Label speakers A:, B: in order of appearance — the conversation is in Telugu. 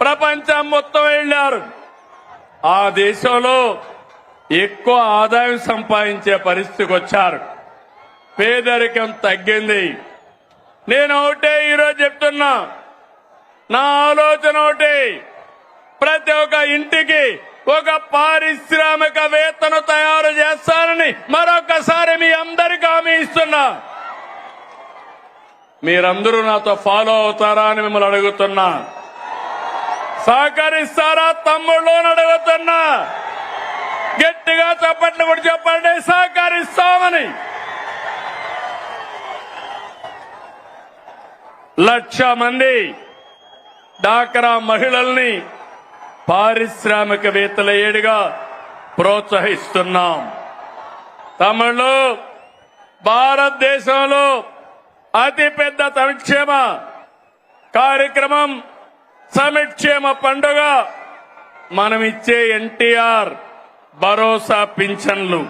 A: ప్రపంచం మొత్తం వెళ్ళారు ఆ దేశంలో ఎక్కువ ఆదాయం సంపాదించే పరిస్థితికి వచ్చారు. పేదరికం తగ్గింది. నేను ఒకటే ఈరోజు చెప్తున్నా. నా ఆలోచన ఒకటి. ప్రతి ఒక్క ఇంటికి ఒక పారిశ్రామికవేత్తను తయారు చేస్తానని మరొకసారి మీ అందరికీ హామీ ఇస్తున్నా. మీరందరూ నాతో ఫాలో అవుతారా అని మిమ్మల్ని అడుగుతున్నా. సహకరిస్తారా తమ్ముళ్ళు అడుగుతున్నా. గట్టిగా చప్పట్లు కూడా చెప్పండి సహకరిస్తామని. లక్ష మంది డాక్రా మహిళల్ని పారిశ్రామికవేత్తల ఏడుగా ప్రోత్సహిస్తున్నాం. తమిళు భారతదేశంలో అతిపెద్ద సంక్షేమ కార్యక్రమం సమిక్షేమ పండుగ మనం ఇచ్చే ఎన్టీఆర్ భరోసా పింఛన్లు.